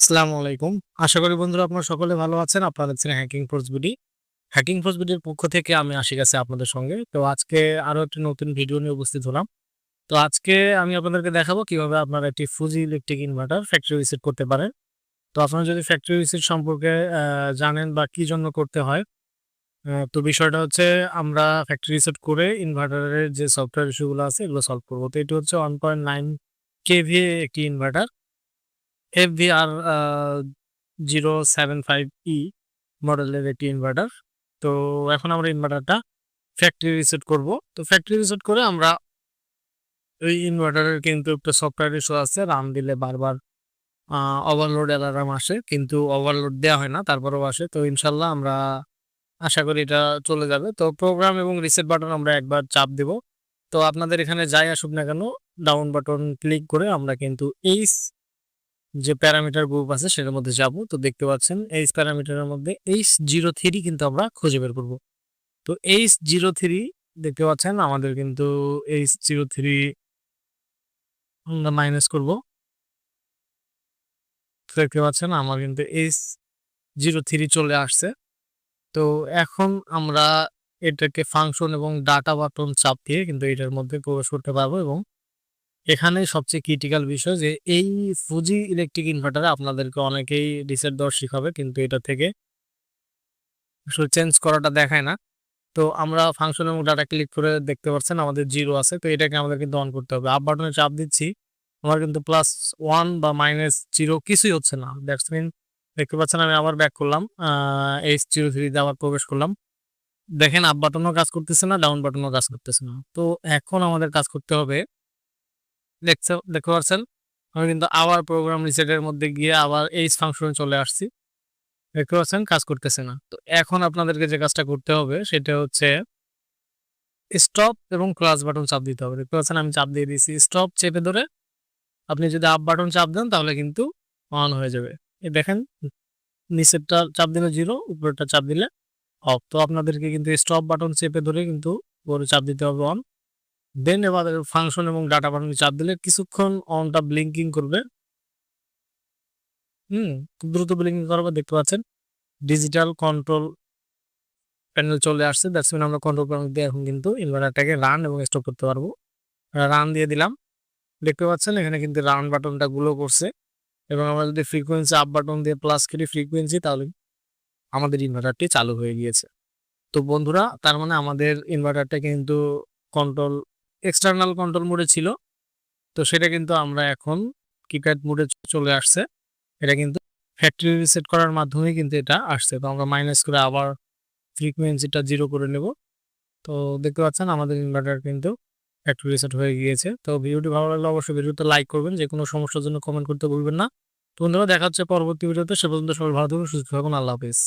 আসসালামু আলাইকুম। আশা করি বন্ধুরা আপনারা সকলে ভালো আছেন। আপনারা দেখছেন hacking force BD. Hacking force বিডির পক্ষ থেকে আমি আশিক আছি আপনাদের সঙ্গে। তো আজকে আরও একটি নতুন ভিডিও নিয়ে উপস্থিত হলাম। তো আজকে আমি আপনাদেরকে দেখাবো কীভাবে আপনারা একটি Fuji electric inverter factory reset করতে পারেন। তো আপনারা যদি ফ্যাক্টরি রিসেট সম্পর্কে জানেন বা কি জন্য করতে হয়, তো বিষয়টা হচ্ছে আমরা ফ্যাক্টরি রিসেট করে ইনভার্টারের যে সফটওয়্যার ইস্যুগুলো আছে এগুলো সলভ করব। তো এটি হচ্ছে 1.9 কেভিএ একটি ইনভার্টার। FVR আ 075E মডেলের একটি ইনভার্টার। তো এখন আমরা ইনভার্টারটা ফ্যাক্টরি রিসেট করব। তো ফ্যাক্টরি রিসেট করে আমরা ওই ইনভার্টারের কিন্তু একটা সফটওয়্যার ইস্যু আছে। রান দিলে বারবার ওভারলোড অ্যালার্ম আসে। কিন্তু ওভারলোড দেওয়া হয় না, তারপরেও আসে। তো ইনশাল্লাহ আমরা আশা করি এটা চলে যাবে। তো প্রোগ্রাম এবং রিসেট বাটন আমরা একবার চাপ দিব। তো আপনাদের এখানে যাই আসুক না কেন ডাউন বাটন ক্লিক করে আমরা কিন্তু এইচ যে প্যারামিটার গ্রুপ আছে সেটার মধ্যে যাব। তো দেখতে পাচ্ছেন এইচ প্যারামিটারের মধ্যে H03 কিন্তু আমরা খুঁজে বের করব। তো H03 দেখতে পাচ্ছেন, আমাদের কিন্তু H03 আমরা মাইনাস করব। দেখতে পাচ্ছেন, আমার কিন্তু H03 চলে আসছে। তো এখন আমরা এটাকে ফাংশন এবং ডাটা বাটন চাপ দিয়ে কিন্তু এটার মধ্যে প্রবেশ করতে পারব এবং এখানে সবচেয়ে ক্রিটিক্যাল বিষয় যে এই ফুজি ইলেকট্রিক ইনভার্টারে আপনাদেরকে অনেকেই রিসেট দেওয়া শিখাবে কিন্তু এটা থেকে আসলে চেঞ্জ করাটা দেখায় না। তো আমরা ফাংশন এবং ডাটা ক্লিক করে দেখতে পাচ্ছেন আমাদের জিরো আছে। তো এটাকে আমাদের কিন্তু অন করতে হবে। আপ বাটনে চাপ দিচ্ছি। আমার কিন্তু প্লাস ওয়ান বা মাইনাস জিরো কিছুই হচ্ছে না। দ্যাটস মিন দেখতে পাচ্ছেন আমি আবার ব্যাক করলাম। এইচ জিরো থ্রিতে আবার প্রবেশ করলাম। দেখেন আপ বাটনও কাজ করতেছে না, ডাউন বাটনও কাজ করতেছে না। তো এখন আমাদের কাজ করতে হবে দেখতে পাচ্ছেন আমি কিন্তু আবার প্রোগ্রাম রিসেটের মধ্যে গিয়ে আবার এইচ ফাংশনে চলে আসছি। দেখতে পাচ্ছেন, কাজ করতেছে না। তো এখন আপনাদেরকে যে কাজটা করতে হবে, সেটা হচ্ছে স্টপ এবং ক্লাস বাটন চাপ দিতে হবে। দেখতে পাচ্ছেন, আমি চাপ দিয়ে দিয়েছি। স্টপ চেপে ধরে আপনি যদি আপ বাটন চাপ দেন, তাহলে কিন্তু অন হয়ে যাবে। এই দেখেন, নিচেরটা চাপ দিলে জিরো উপরেরটা চাপ দিলে অফ। তো আপনাদেরকে কিন্তু স্টপ বাটন চেপে ধরে কিন্তু উপরে চাপ দিতে হবে অন। দেন এবার ফাংশন এবং ডাটা বাটনে চাপ দিলে কিছুক্ষণ অনটা ব্লিঙ্কিং করবে। হুম, খুব দ্রুত ব্লিঙ্কিং করবে দেখতে পাচ্ছেন। ডিজিটাল কন্ট্রোল প্যানেল চলে আসছে। দ্যাটস মিন আমরা কন্ট্রোল প্যানেল দিয়ে এখন কিন্তু ইনভার্টারটাকে রান এবং স্টপ করতে পারব। রান দিয়ে দিলাম। দেখতে পাচ্ছেন এখানে কিন্তু রান বাটনটা গুলো করছে এবং আমরা যদি ফ্রিকোয়েন্সি আপ বাটন দিয়ে প্লাস করি ফ্রিকোয়েন্সি তাহলে আমাদের ইনভার্টারটি চালু হয়ে গিয়েছে। তো বন্ধুরা তার মানে আমাদের ইনভার্টারটা কিন্তু কন্ট্রোল এক্সটার্নাল কন্ট্রোল মোডে ছিল। তো সেটা কিন্তু আমরা এখন কিপ্যাড মোডে চলে আসছে। এটা কিন্তু ফ্যাক্টরি রিসেট করার মাধ্যমে কিন্তু এটা আসছে। তো আমরা মাইনাস করে আবার ফ্রিকোয়েন্সিটা 0 করে নেব। তো দেখতে পাচ্ছেন আমাদের ইনভার্টার কিন্তু ফ্যাক্টরি রিসেট হয়ে গিয়েছে। তো ভিডিওটি ভালো লাগলে অবশ্যই ভিডিওতে লাইক করবেন। যে কোনো সমস্যার জন্য কমেন্ট করতে ভুলবেন না। তো বন্ধুরা দেখা হচ্ছে পরবর্তী ভিডিওতে। সে পর্যন্ত সবাই ভালো থাকুন, সুস্থ থাকুন। আল্লাহ হাফেজ।